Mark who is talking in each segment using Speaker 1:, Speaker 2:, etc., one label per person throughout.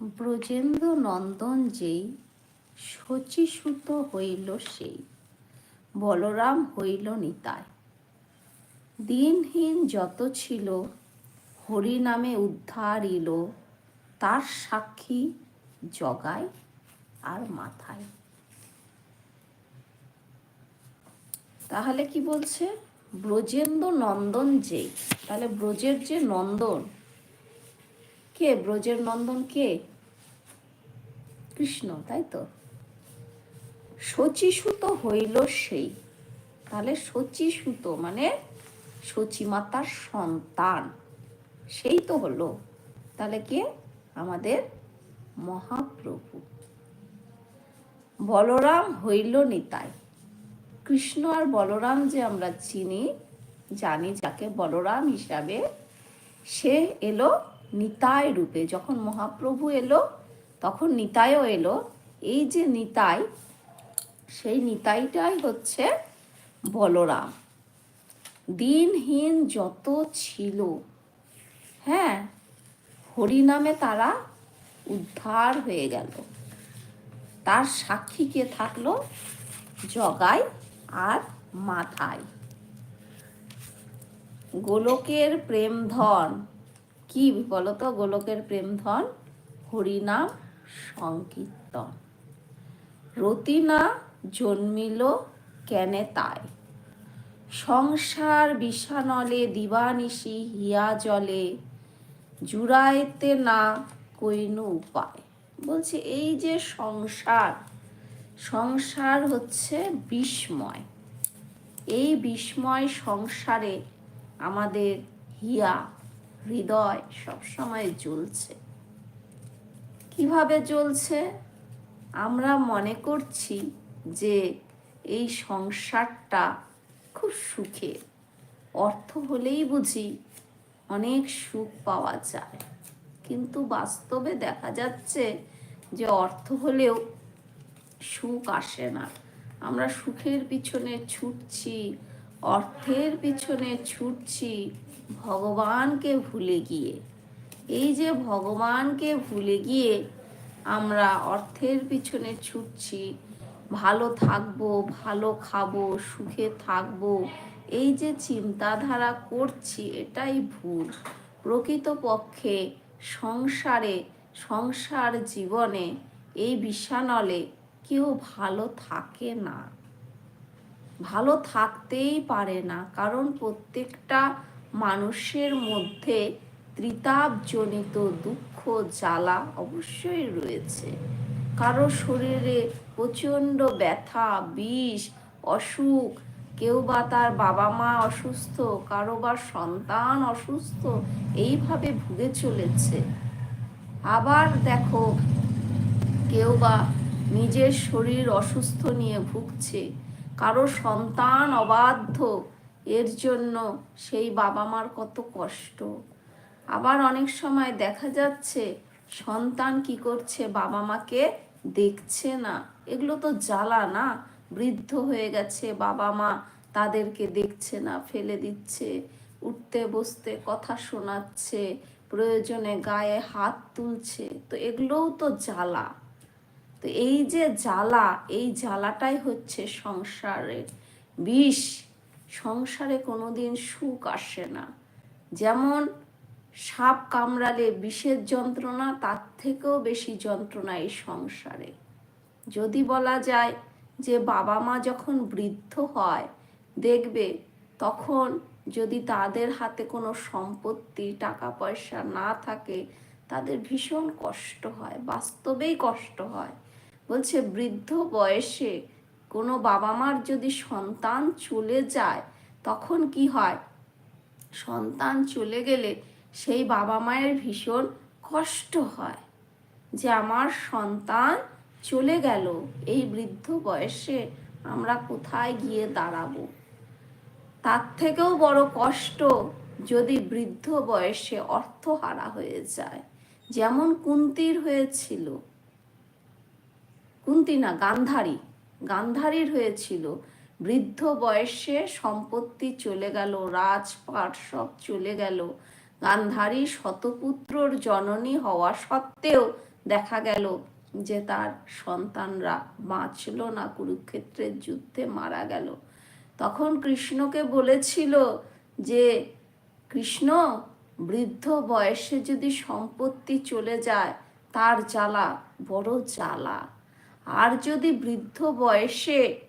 Speaker 1: ব্রজেন্দ্র নন্দন যেই শচীসূত হইল সেই, বলরাম হইল নিতায় দিনহীন যত ছিল হরি নামে উদ্ধার ইলো তার সাক্ষী জগায় আর মাথায়। তাহলে কি বলছে? ব্রজেন্দ্র নন্দন যেই তাহলে ব্রজের যে নন্দন কে? ব্রজের নন্দন কে? কৃষ্ণ, তাই তো? শচীসুত হইল সেই। তাহলে শচীসুত মানে সচিমাতার সন্তান। সেই তো হলো। তাহলে কে? আমাদের মহাপ্রভু। বলরাম হইল নিতাই। কৃষ্ণ আর বলরাম যে আমরা চিনি, জানি যাকে বলরাম হিসাবে, সে এলো নিতাই রূপে, যখন মহাপ্রভু এলো, তখন নিতাইও এলো। এই যে নিতাই, সেই নিতাইটাই হচ্ছে বলরাম। দিনহীন যত ছিল হ্যাঁ হরিনামে তারা উদ্ধার হয়ে গেল। তার সাক্ষী কে থাকল? জগাই আর মাথায় গোলকের প্রেম ধন কি বলতো গোলকের প্রেম ধন হরিনাম সংকীর্তন। রতিনা জন্মিল কেনে তাই? সংসার বিষানলে দিবানিশি হিয়া জলে, জুড়াইতে না কইনু উপায়। বলছে এই যে সংসার সংসার হচ্ছে বিস্ময় এই বিস্ময় সংসারে আমাদের হিয়া হৃদয় সবসময় জ্বলছে। কীভাবে জ্বলছে? আমরা মনে করছি যে এই সংসারটা খুব সুখে অর্থ হলেই বুঝি অনেক সুখ পাওয়া যায়। কিন্তু বাস্তবে দেখা যাচ্ছে যে অর্থ হলেও সুখ আসে না। আমরা সুখের পিছনে ছুটছি, অর্থের পিছনে ছুটছি ভগবানকে ভুলে গিয়ে। এই যে ভগবানকে ভুলে গিয়ে আমরা অর্থের পিছনে ছুটছি, ভালো থাকব, ভালো খাব, সুখে থাকব, এই যে চিন্তাধারা করছি এটাই ভুল। প্রকৃতপক্ষে সংসারে, সংসার জীবনে এই বিষানলে কেউ ভালো থাকে না। ভালো থাকতেই পারে না, কারণ প্রত্যেকটা মানুষের মধ্যে ত্রিতাপজনিত দুঃখ, জ্বালা অবশ্যই রয়েছে। কারও শরীরে প্রচণ্ড ব্যথা, বিষ, অসুখ, কেউ বা তার বাবা মা অসুস্থ, কারও বা সন্তান অসুস্থ, এইভাবে ভুগে চলেছে। আবার দেখো, কেউ বা নিজের শরীর অসুস্থ নিয়ে ভুগছে, কারও সন্তান অবাধ্য এর জন্য সেই বাবা মার কত কষ্ট। আবার অনেক সময় দেখা যাচ্ছে সন্তান কি করছে বাবা মাকে দেখছে না। এগুলো তো জ্বালা না? বৃদ্ধ হয়ে গেছে বাবা মা তাদেরকে দেখছে না, ফেলে দিচ্ছে, উঠতে বসতে কথা শোনাচ্ছে, প্রয়োজনে গায়ে হাত তুলছে। তো এগুলোও তো জ্বালা। তো এই যে জ্বালা, এই জ্বালাটাই হচ্ছে সংসারের বিষ। সংসারে কোনোদিন সুখ আসে না। যেমন সাপ কামড়ালে বিষের যন্ত্রণা, তার থেকেও বেশি যন্ত্রণা এই সংসারে। যদি বলা যায় যে বাবা মা যখন বৃদ্ধ হয়, দেখবে তখন যদি তাদের হাতে কোনো সম্পত্তি টাকা পয়সা না থাকে, তাদের ভীষণ কষ্ট হয়, বাস্তবেই কষ্ট হয়। বলছে বৃদ্ধ বয়সে কোনো বাবা মার যদি সন্তান চলে যায়, তখন কি হয়? সন্তান চলে গেলে সেই বাবা মায়ের ভীষণ কষ্ট হয় যে আমার সন্তান চলে গেল, এই বৃদ্ধ বয়সে আমরা কোথায় গিয়ে দাঁড়াবো? তার থেকেও বড় কষ্ট যদি বৃদ্ধ বয়সে অর্থহারা হয়ে যায়, যেমন কুন্তির হয়েছিল। কুন্তি না, গান্ধারী। গান্ধারীর হয়েছিল। বৃদ্ধ বয়সে সম্পত্তি চলে গেল, রাজপাট সব চলে গেল। গান্ধারী শতপুত্রর জননী হওয়া সত্ত্বেও দেখা গেল যে তার সন্তানরা বাঁচল না, কুরুক্ষেত্রের যুদ্ধে মারা গেল। তখন কৃষ্ণকে বলেছিল যে, কৃষ্ণ, বৃদ্ধ বয়সে যদি সম্পত্তি চলে যায়, তার জ্বালা বড় জ্বালা। আর যদি বৃদ্ধ বয়সে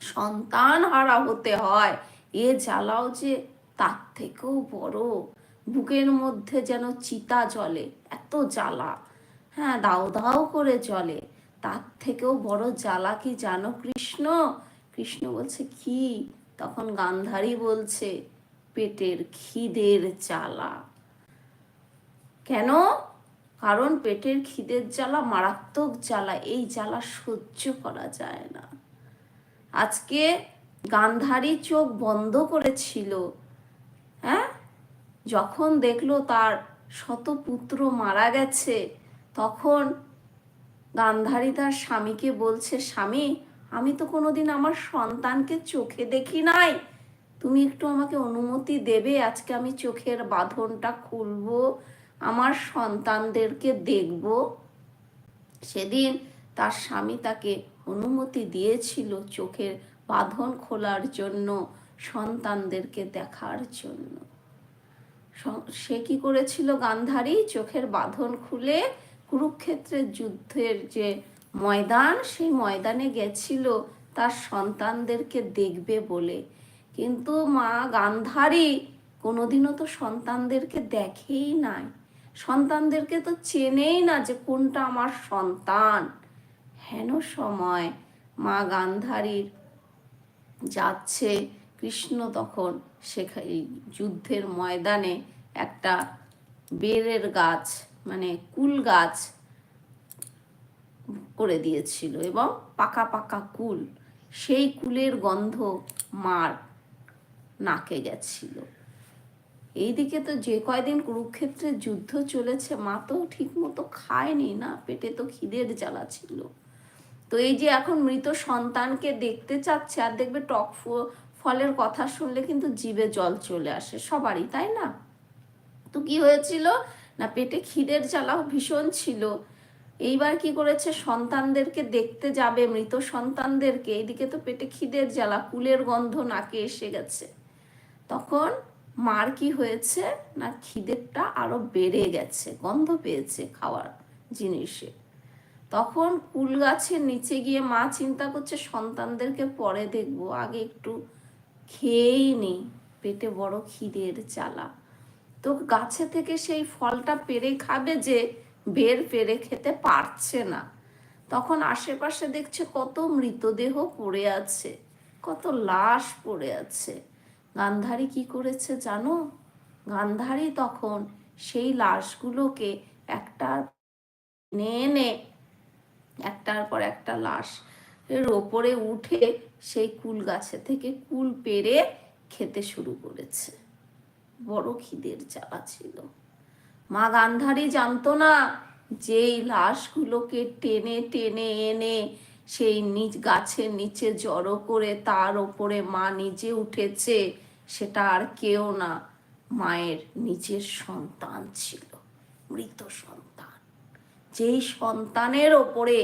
Speaker 1: সন্তান হারা হতে হয়, এ জ্বালাও যে তার থেকেও বড়। বুকের মধ্যে যেন চিতা জ্বলে, এত জ্বালা। হ্যাঁ দাও দাও করে জ্বলে। তার থেকেও বড় জ্বালা কি জানো কৃষ্ণ? কৃষ্ণ বলছে, কি? তখন গান্ধারী বলছে, পেটের খিদের জ্বালা। কেন? কারণ পেটের খিদের জ্বালা, মারাত্মক জ্বালা, এই জ্বালা সহ্য করা যায় না। আজকে গান্ধারী চোখ বন্ধ করেছিল হ্যাঁ? যখন দেখল তার শতপুত্র মারা গেছে, তখন গান্ধারী তার স্বামীকে বলছে, স্বামী, আমি তো কোনোদিন আমার সন্তানকে চোখে দেখি নাই। তুমি একটু আমাকে অনুমতি দেবে, আজকে আমি চোখের বাঁধনটা খুলবো আমার সন্তানদেরকে দেখব। সেদিন তার স্বামী তাকে অনুমতি দিয়েছিল চোখের বাঁধন খোলার জন্য সন্তানদেরকে দেখার জন্য। সে কি করেছিল গান্ধারী? চোখের বাঁধন খুলে কুরুক্ষেত্রের যুদ্ধের যে ময়দান, সেই ময়দানে গেছিল তার সন্তানদেরকে দেখবে বলে। কিন্তু মা গান্ধারী কোনোদিনও তো সন্তানদেরকে দেখেই নাই। সন্তানদেরকে তো চেনেই না যে কোনটা আমার সন্তান। হেন সময় মা গান্ধারীর যাচ্ছে কৃষ্ণ তখন সেখানে যুদ্ধের ময়দানে একটা বেরের গাছ মানে কুল গাছ করে দিয়েছিল এবং পাকা পাকা কুল, সেই কুলের গন্ধ মার নাকে গেছিল। এইদিকে তো যে কয়দিন কুরুক্ষেত্রের যুদ্ধ চলেছে, মা তো ঠিক মতো খায়নি না, পেটে তো খিদের জ্বালা ছিল। তো এই যে এখন মৃত সন্তানকে দেখতে চাচ্ছে, আর দেখবে টক ফলের কথা শুনলে কিন্তু জিভে জল চলে আসে সবারই, তাই না? তো কি হয়েছিল? না, পেটে খিদের জ্বালা ভীষণ ছিল। এইবার কি করেছে? সন্তানদেরকে দেখতে যাবে, মৃত সন্তানদেরকে। এইদিকে তো পেটে খিদের জ্বালা, কুলের গন্ধ নাকে এসে গেছে। তখন মার কি হয়েছে না খিদেরটা আরও বেড়ে গেছে, গন্ধ পেয়েছে খাওয়ার জিনিসে। তখন কুল গাছের নিচে গিয়ে মা চিন্তা করছে, সন্তানদেরকে পরে দেখব, আগে একটু খেয়েই নি পেটে বড় খিদের চালা তো গাছে থেকে সেই ফলটা পেরে খাবে যে বের পেরে খেতে পারছে না। তখন আশেপাশে দেখছে কত মৃতদেহ পড়ে আছে, কত লাশ পড়ে আছে। গান্ধারী কি করেছে জানো? গান্ধারী তখন সেই লাশগুলোকে একটার নে একটার পর একটা লাশ এর ওপরে উঠে সেই কুল গাছে থেকে কুল পেরে খেতে শুরু করেছে। বড় খিদের জ্বালা ছিল। মা গান্ধারী জানতো না যেই লাশগুলোকে টেনে টেনে এনে সেই নিচ গাছের নিচে জড়ো করে তার ওপরে মা নিজে উঠেছে, সেটা আর কেউ না। মায়ের নিজের সন্তান ছিল, মৃত সন্তান। যেই সন্তানের ওপরে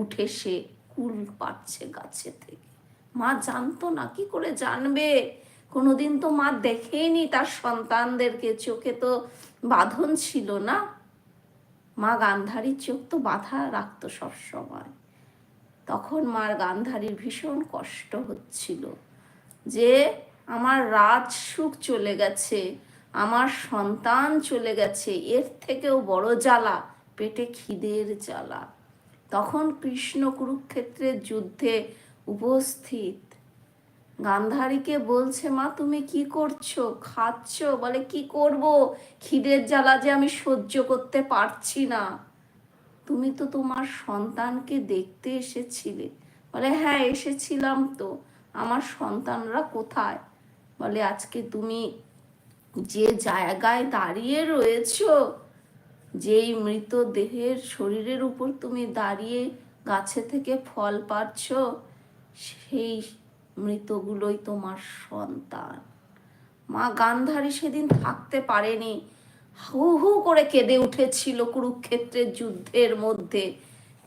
Speaker 1: উঠে সে কুল পাচ্ছে গাছে থেকে। মা জানতো না, কি করে জানবে? কোনোদিন তো মা দেখেনি তার সন্তানদেরকে, চোখে তো বাঁধন ছিল না। মা গান্ধারীর চোখ তো বাধা রাখতো সবসময়। তখন মার গান্ধারীর ভীষণ কষ্ট হচ্ছিল যে আমার রাজ সুখ চলে গেছে, আমার সন্তান চলে গেছে, এর থেকেও বড় জ্বালা, পেটে খিদের জ্বালা। তখন কৃষ্ণ কুরুক্ষেত্রের যুদ্ধে উপস্থিত। গান্ধারীকে বলছে, মা, তুমি কি করছ? খাচ্ছ? বলে, কি করব? খিদের জ্বালা যে আমি সহ্য করতে পারছি না। তুমি তো তোমার সন্তানকে দেখতে এসেছিলে। বলে হ্যাঁ এসেছিলাম তো। আমার সন্তানরা কোথায়? বলে, আজকে তুমি যে জায়গায় দাঁড়িয়ে রয়েছ, যেই মৃতদেহের শরীরের উপর তুমি দাঁড়িয়ে গাছে থেকে ফল পাচ্ছ, সেই মৃতগুলোই তোমার সন্তান। মা গান্ধারী সেদিন থাকতে পারেনি। হু হু করে কেঁদে উঠেছিল কুরুক্ষেত্রের যুদ্ধের মধ্যে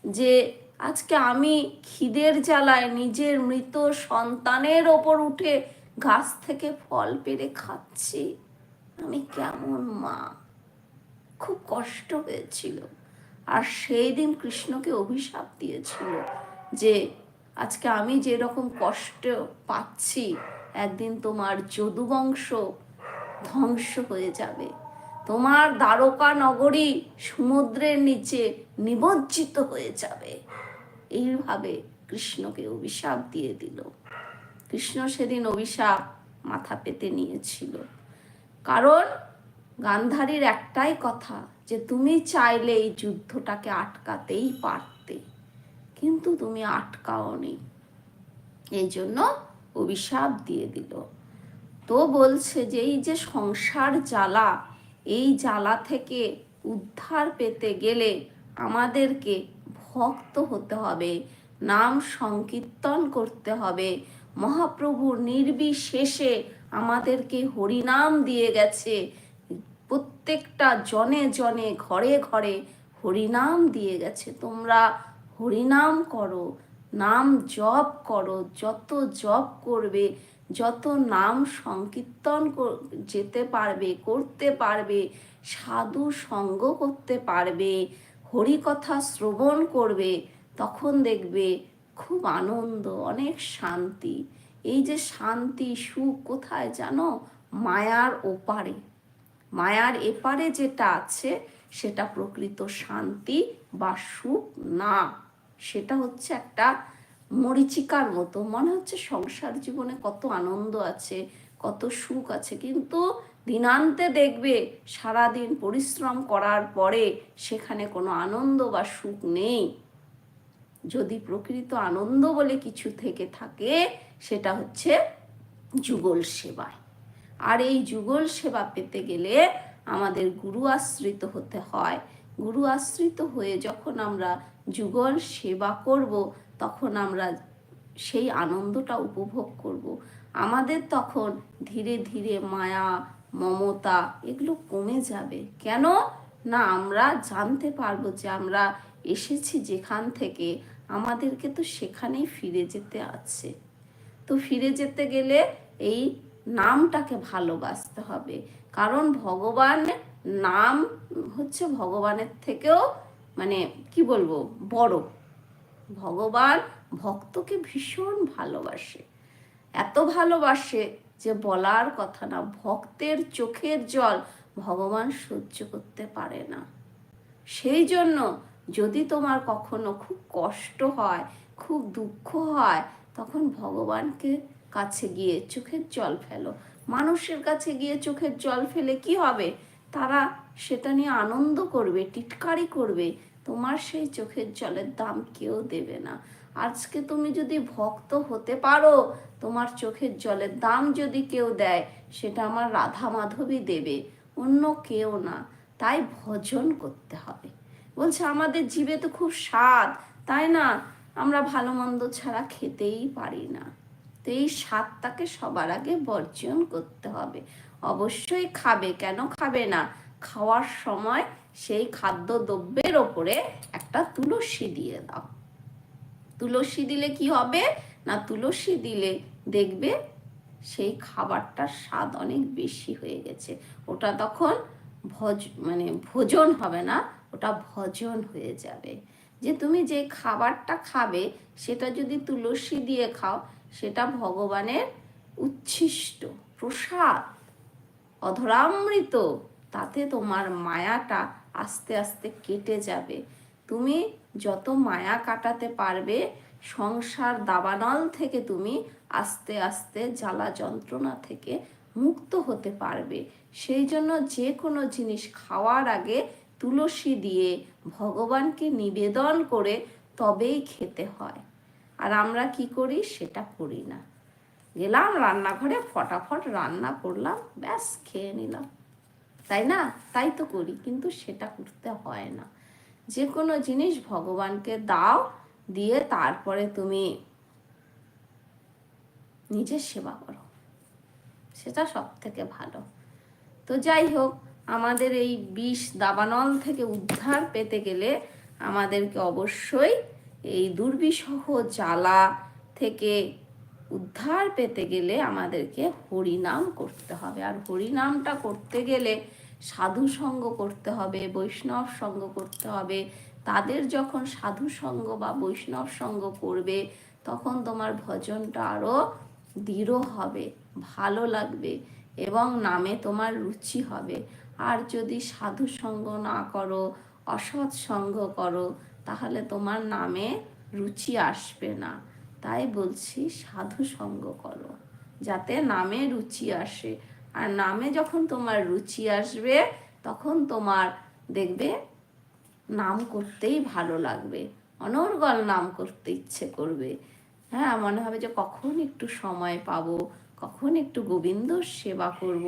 Speaker 1: যে আজকে আমি খিদের জ্বালায় নিজের মৃত সন্তানের ওপর উঠে গাছ থেকে ফল পেরে খাচ্ছি। আমি কেমন মা? খুব কষ্ট হয়েছিল। আর সেই দিন কৃষ্ণকে অভিশাপ দিয়েছিল যে আজকে আমি যেরকম কষ্ট পাচ্ছি, একদিন তোমার যদুবংশ ধ্বংস হয়ে যাবে। তোমার দ্বারকা নগরী সমুদ্রের নিচে নিমজ্জিত হয়ে যাবে। এইভাবে কৃষ্ণকে অভিশাপ দিয়ে দিল। কৃষ্ণ সেদিন অভিশাপ মাথা পেতে নিয়েছিল। কারণ গান্ধারীর একটাই কথা যে তুমি চাইলে এই যুদ্ধটাকে আটকাতেই পারতে, কিন্তু তুমি আটকাও আটকাওনি এই জন্য অভিশাপ দিয়ে দিল। তো বলছে যে এই যে সংসার জ্বালা এই জ্বালা থেকে উদ্ধার পেতে গেলে আমাদেরকে ভক্ত হতে হবে, নাম সংকীর্তন করতে হবে। মহাপ্রভুর নির্বিশেষে আমাদেরকে হরিনাম দিয়ে গেছে। প্রত্যেকটা জনে জনে ঘরে ঘরে হরিনাম দিয়ে গেছে। তোমরা হরিনাম করো, নাম জপ করো, যত জপ করবে যত নাম সংকীর্তন যেতে পারবে, করতে পারবে, সাধু সঙ্গ করতে পারবে, হরিকথা শ্রবণ করবে, তখন দেখবে খুব আনন্দ, অনেক শান্তি। এই যে শান্তি, সুখ কোথায় জানো? মায়ার ওপারে। মায়ার এপারে যেটা আছে, সেটা প্রকৃত শান্তি বা সুখ না। সেটা হচ্ছে একটা মরিচিকার মতো। মনে হচ্ছে সংসার জীবনে কত আনন্দ আছে, কত সুখ আছে। কিন্তু দিনান্তে দেখবে সারাদিন পরিশ্রম করার পরে সেখানে কোনো আনন্দ বা সুখ নেই। যদি প্রকৃত আনন্দ বলে কিছু থেকে থাকে, সেটা হচ্ছে যুগল সেবায় আর এই যুগল সেবা পেতে গেলে আমাদের গুরু আশ্রিত হতে হয়। গুরু আশ্রিত হয়ে যখন আমরা যুগল সেবা করব তখন আমরা সেই আনন্দটা উপভোগ করব। আমাদের তখন ধীরে ধীরে মায়া, মমতা এগুলো কমে যাবে। কেন? না, আমরা জানতে পারব যে আমরা এসেছি যেখান থেকে, আমাদেরকে তো সেখানেই ফিরে যেতে আছে। তো ফিরে যেতে গেলে এই নামটাকে ভালোবাসতে হবে। কারণ ভগবান নাম হচ্ছে ভগবানের থেকেও মানে কি বলব, বড়। ভগবান ভক্তকে ভীষণ ভালোবাসে। এত ভালোবাসে যে বলার কথা না, ভক্তের চোখের জল ভগবান সহ্য করতে পারে না। সেই জন্য যদি তোমার কখনো খুব কষ্ট হয়, খুব দুঃখ হয়, তখন ভগবানকে কাছে গিয়ে চোখের জল ফেলো। মানুষের কাছে গিয়ে চোখের জল ফেলে কি হবে? তারা সেটা নিয়ে আনন্দ করবে, টিটকারি করবে তোমার সেই চোখের জলের দাম কেউ দেবে না। আজকে তুমি যদি ভক্ত হতে পারো, তোমার চোখের জলের দাম যদি কেউ দেয়, সেটা আমার রাধা মাধবী দেবে, অন্য কেউ না। তাই ভজন করতে হবে। বলছে, আমাদের জীবে তো খুব স্বাদ, তাই না? আমরা ভালো মন্দ ছাড়া খেতেই পারি না। তো এই স্বাদটাকে সবার আগে বর্জন করতে হবে। অবশ্যই খাবে, কেন খাবে না? খাওয়ার সময় সেই খাদ্য দ্রব্যের ওপরে একটা তুলসী দিয়ে দাও। তুলসী দিলে কি হবে? না তুলসী দিলে দেখবে সেই খাবারটার স্বাদ অনেক বেশি হয়ে গেছে। ওটা তখন ভজ মানে ভোজন হবে না, ওটা ভজন হয়ে যাবে। যে তুমি যে খাবারটা খাবে, সেটা যদি তুলসী দিয়ে খাও, সেটা ভগবানের উচ্ছিষ্ট, প্রসাদ, অধরামৃত, তাতে তোমার মায়াটা আস্তে আস্তে কেটে যাবে। তুমি যত মায়া কাটাতে পারবে, সংসার দাবানল থেকে তুমি আস্তে আস্তে জ্বালা যন্ত্রণা থেকে মুক্ত হতে পারবে। সেই জন্য যে কোনো জিনিস খাওয়ার আগে তুলসী দিয়ে ভগবানকে নিবেদন করে তবেই খেতে হয়। আর আমরা কি করি? সেটা করি না। গেলাম রান্নাঘরে, ফটাফট রান্না করলাম, ব্যাস খেয়ে নিলাম। তাই না? তাই তো করি, কিন্তু সেটা করতে হয় না। যে কোনো জিনিস ভগবানকে দাও, দিয়ে তারপরে তুমি নিজের সেবা করো। সেটা সব থেকে ভালো। তো যাই হোক, আমাদের এই বিষ দাবানল থেকে উদ্ধার পেতে গেলে আমাদেরকে অবশ্যই এই দুর্বিষহ জ্বালা থেকে উদ্ধার পেতে গেলে আমাদেরকে হরিনাম করতে হবে। আর হরিনামটা করতে গেলে সাধু সঙ্গ করতে হবে, বৈষ্ণব সঙ্গ করতে হবে। তাদের যখন সাধু সঙ্গ বা বৈষ্ণব সঙ্গ করবে, তখন তোমার ভজনটা আরও দৃঢ় হবে, ভালো লাগবে এবং নামে তোমার রুচি হবে। আর যদি সাধু সঙ্গ না করো, অসৎ সঙ্গ করো, তাহলে তোমার নামে রুচি আসবে না। তাই বলছি সাধু সঙ্গ করো। যাতে নামে রুচি আসে। আর নামে যখন তোমার রুচি আসবে, তখন তোমার দেখবে নাম করতেই ভালো লাগবে। অনর্গল নাম করতে ইচ্ছে করবে। হ্যাঁ মনে হবে যে কখন একটু সময় পাবো, কখন একটু গোবিন্দ সেবা করব,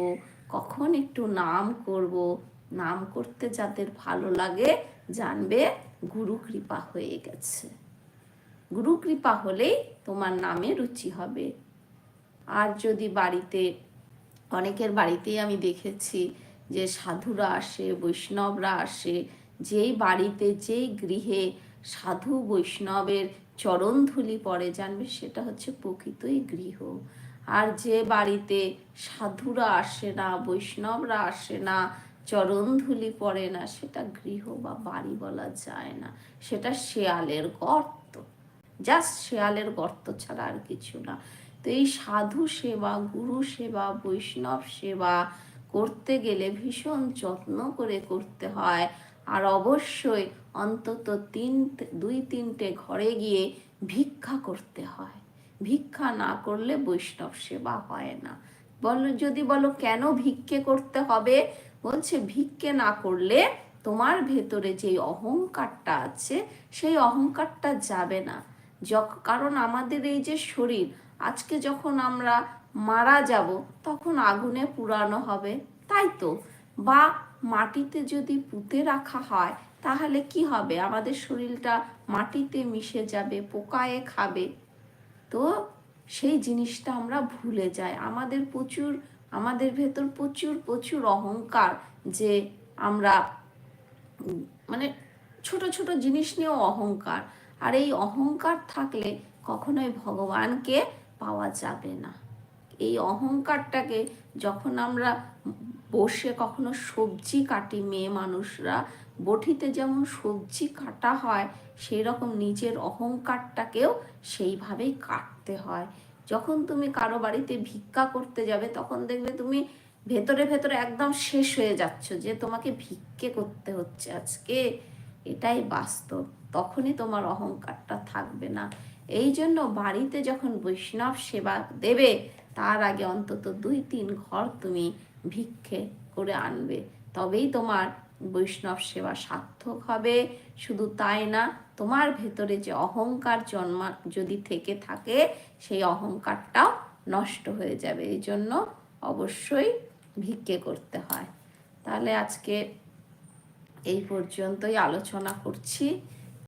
Speaker 1: কখন একটু নাম করব। নাম করতে যাদের ভালো লাগে, জানবে গুরু কৃপা হয়ে গেছে। গুরু কৃপা হলেই তোমার নামে রুচি হবে। আর যদি বাড়িতে, অনেকের বাড়িতেই আমি দেখেছি যে সাধুরা আসে, বৈষ্ণবরা আসে, যেই বাড়িতে, যেই গৃহে সাধু বৈষ্ণবের চরণধুলি পড়ে, জানবে সেটা হচ্ছে প্রকৃতই গৃহ। আর যে বাড়িতে সাধুরা আসে না, বৈষ্ণবরা আসে না চরণধুলি পড়ে না, সেটা গৃহ বা বাড়ি বলা যায় না। সেটা শেয়ালের গর্ত জাস্ট শেয়ালের গর্ত ছাড়া আর কিছু না। তো এই সাধু সেবা, গুরু সেবা, বৈষ্ণব সেবা করতে গেলে ভীষণ যত্ন করে করতে হয়। আর অবশ্যই অন্তত তিন, দুই, তিনটে ঘরে গিয়ে ভিক্ষা করতে হয়। ভিক্ষা না করলে বৈষ্ণব সেবা হয় না। বলো, যদি বলো কেন ভিক্ষে করতে হবে? বলছে ভিক্ষে না করলে তোমার ভেতরে যে অহংকারটা আছে, সেই অহংকারটা যাবে না। যখ- কারণ আমাদের এই যে শরীর, আজকে যখন আমরা মারা যাব, তখন আগুনে পুরানো হবে। তাই তো? বা মাটিতে যদি পুঁতে রাখা হয়, তাহলে কি হবে? আমাদের শরীরটা মাটিতে মিশে যাবে, পোকায়ে খাবে। তো সেই জিনিসটা আমরা ভুলে যাই। আমাদের প্রচুর, আমাদের ভেতর প্রচুর প্রচুর অহংকার যে আমরা মানে ছোট ছোট জিনিস নিয়েও অহংকার। আর এই অহংকার থাকলে কখনোই ভগবানকে পাওয়া যাবে না। এই অহংকারটাকে যখন আমরা বসে কখনো সবজি কাটি, মেয়ে মানুষরা বটিতে যেমন সবজি কাটা হয় সেই রকম নিজের অহংকারটাকেও সেইভাবেই কাটতে হয়। যখন তুমি কারও বাড়িতে ভিক্ষা করতে যাবে, তখন দেখবে তুমি ভেতরে ভেতরে একদম শেষ হয়ে যাচ্ছ যে তোমাকে ভিক্ষে করতে হচ্ছে আজকে। এটাই বাস্তব। তখনই তোমার অহংকারটা থাকবে না। এই জন্য বাড়িতে যখন বৈষ্ণব সেবা দেবে, তার আগে অন্তত দুই, তিন ঘর তুমি ভিক্ষে করে আনবে। তবেই তোমার বৈষ্ণব সেবা সার্থক হবে। শুধু তাই না, তোমার ভেতরে যে অহংকার জন্মা, যদি থেকে থাকে, সেই অহংকারটাও নষ্ট হয়ে যাবে। এই জন্য অবশ্যই ভিক্ষে করতে হয়। তাহলে আজকে এই পর্যন্তই আলোচনা করছি।